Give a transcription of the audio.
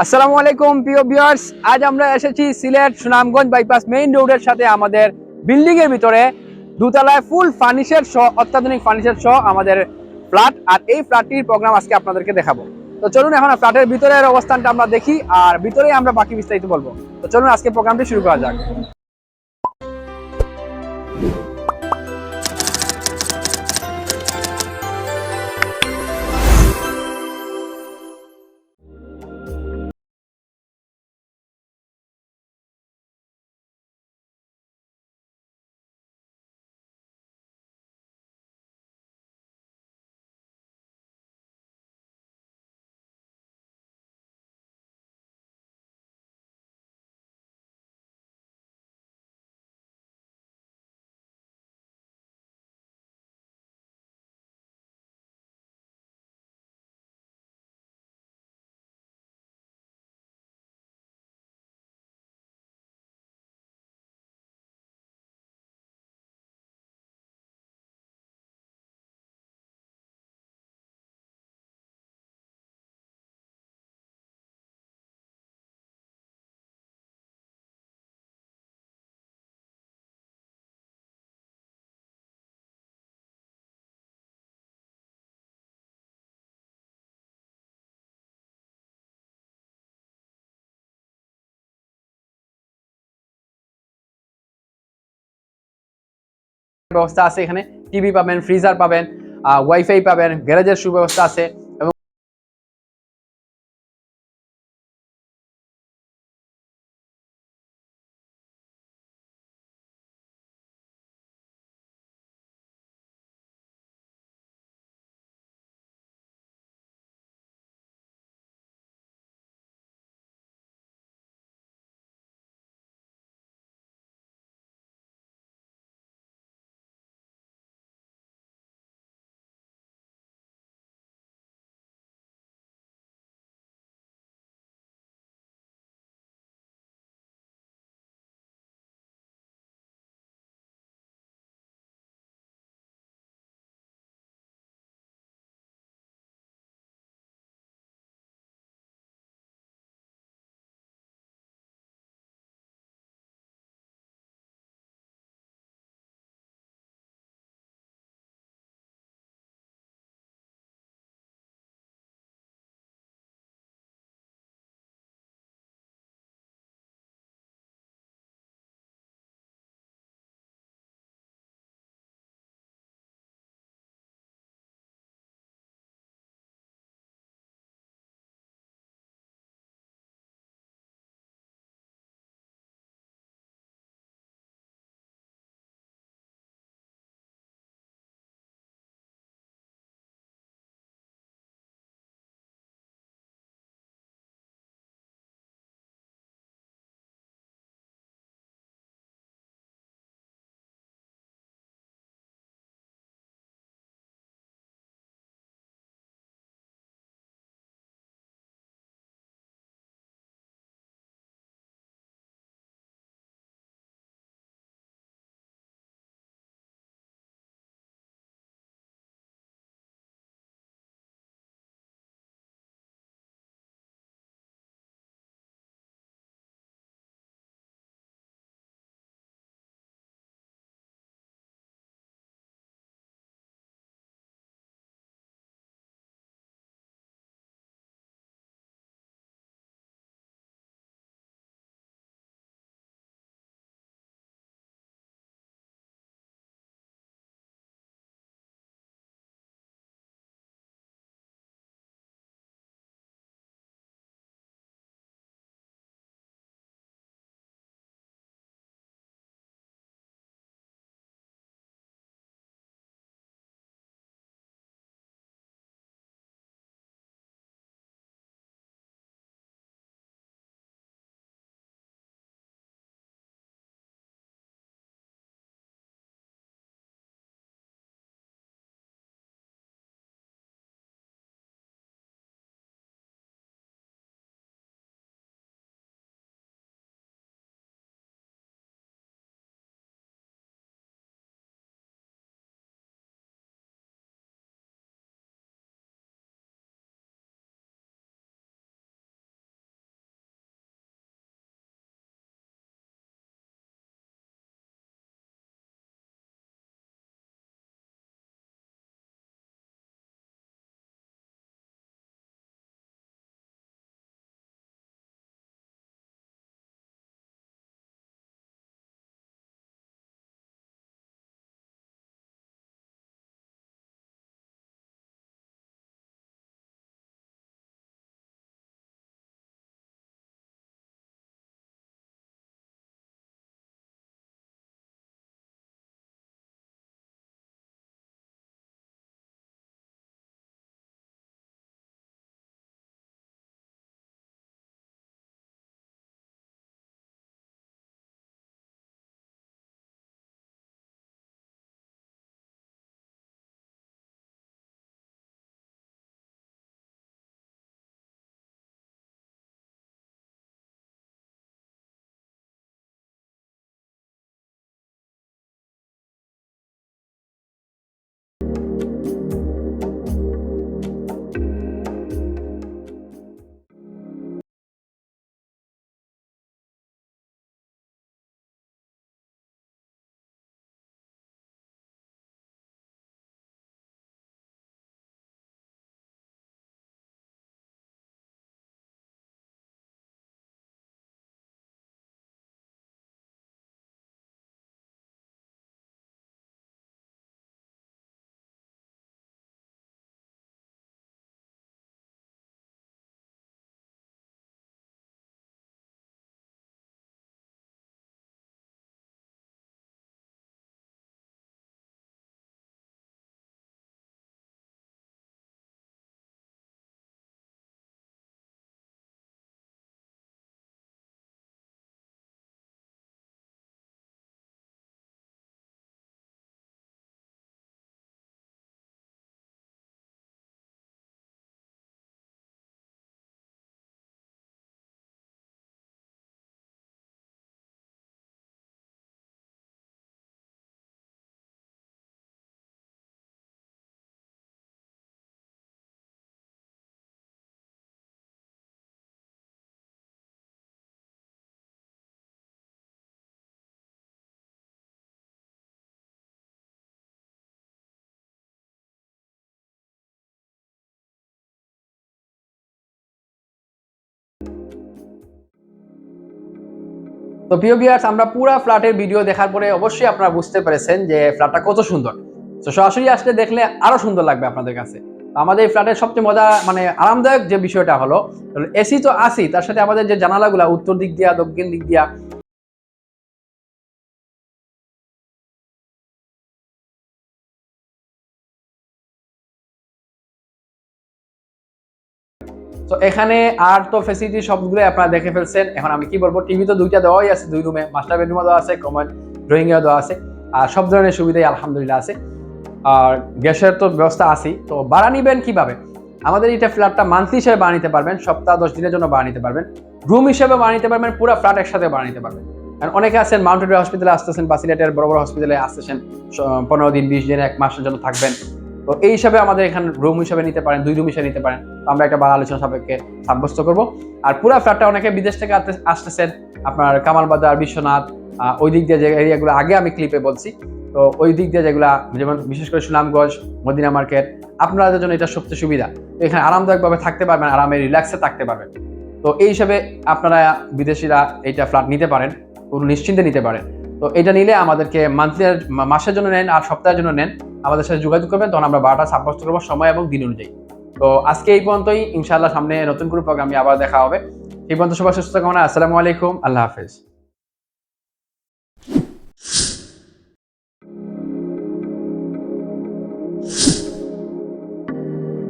আসসালামু আলাইকুম, প্রিয় ভিউয়ার্স আজ আমরা এসেছি সিলেট সুনামগঞ্জ বাইপাস মেইন রোডের সাথে আমাদের বিল্ডিং এর ভিতরে। দুতলায় ফুল ফার্নিচার সহ, অত্যাধুনিক ফার্নিচার সহ আমাদের ফ্ল্যাট আর এই ফ্ল্যাটটির প্রোগ্রাম আজকে আপনাদেরকে দেখাবো। তো চলুন এখন ফ্ল্যাটের ভিতরের অবস্থানটা আমরা দেখি, আর ভিতরেই আমরা বাকি বিস্তারিত বলব। তো চলুন আজকে প্রোগ্রামটি শুরু করা যাক। ব্যবস্থা আছে এখানে। টিভি পাবেন ফ্রিজার পাবেন ওয়াইফাই পাবেন গ্যারেজের সুব্যবস্থা আছে। তো প্রিয় বিয়ার্স আমরা পুরো ফ্ল্যাটের ভিডিও দেখার পরে অবশ্যই আপনারা বুঝতে পেরেছেন যে ফ্ল্যাটটা কত সুন্দর। তো সরাসরি আসলে দেখলে আরও সুন্দর লাগবে আপনাদের কাছে। আমাদের ফ্ল্যাটের সবচেয়ে মজা মানে আরামদায়ক যে বিষয়টা হলো এসি তো আসি তার সাথে আমাদের যে জানালাগুলা, উত্তর দিক দিয়া, দক্ষিণ দিক দিয়া তো এখানে আর তো ফেসিলিটি সবগুলো আপনারা দেখে ফেলছেন। এখন আমি কি বলব টিভি তো দুইটা দেওয়াই আছে, দুই রুমে মাস্টার বেডরুমে দেওয়া আছে কমন এও দেওয়া আছে। আর সব ধরনের সুবিধাই আলহামদুলিল্লাহ আছে। আর গ্যাসের তো ব্যবস্থা আছেই। তো ভাড়া নিবেন কীভাবে? আমাদের এটা ফ্ল্যাটটা মান্থলি হিসেবে ভাড়া নিতে পারবেন, সপ্তাহ দশ দিনের জন্য ভাড়া নিতে পারবেন। রুম হিসেবে ভাড়া নিতে পারবেন, পুরো ফ্ল্যাট একসাথে ভাড়া নিতে পারবেন। কারণ অনেকে আছেন মাউন্টেড হসপিটালে আসতেছেন বা সিলেটের বড় বড় হসপিটালে আসতেছেন পনেরো দিন, বিশ দিন, এক মাসের জন্য থাকবেন। তো এই হিসাবে আমাদের এখানে রুম হিসাবে নিতে পারেন, দুই রুম হিসেবে নিতে পারেন। তো আমরা একটা ভালো আলোচনা সাপেক্ষে সাব্যস্ত করব। আর পুরো ফ্ল্যাটটা অনেকে বিদেশ থেকে আসতেছেন, আপনার কামাল বাজার, বিশ্বনাথ ওই দিক দিয়ে যে এরিয়াগুলো আগে আমি ক্লিপে বলছি। তো ওই দিক দিয়ে যেগুলা, যেমন বিশেষ করে সুনামগঞ্জ, মদিনা মার্কেট, আপনাদের জন্য এটা সবচেয়ে সুবিধা। এখানে আরামদায়কভাবে থাকতে পারবেন, আরামে রিল্যাক্সে থাকতে পারবেন। তো এই হিসাবে আপনারা বিদেশিরা এইটা ফ্ল্যাট নিতে পারেন, কোনো নিশ্চিন্তে নিতে পারেন। তো এটা নিলে আমাদেরকে মান্থলি মাসের জন্য নেন আর সপ্তাহের জন্য নেন। আমাদের সাথে যোগাযোগ করবেন, তখন আমরা বারোটা সাব্যস্ত করব সময় এবং দিন অনুযায়ী। তো আজকে এই পর্যন্তই, ইনশাআল্লাহ সামনে নতুন কোনো প্রোগ্রামে আবার দেখা হবে। এই পর্যন্ত সবার সুস্থ কামনা, আসসালামু আলাইকুম, আল্লাহ হাফেজ।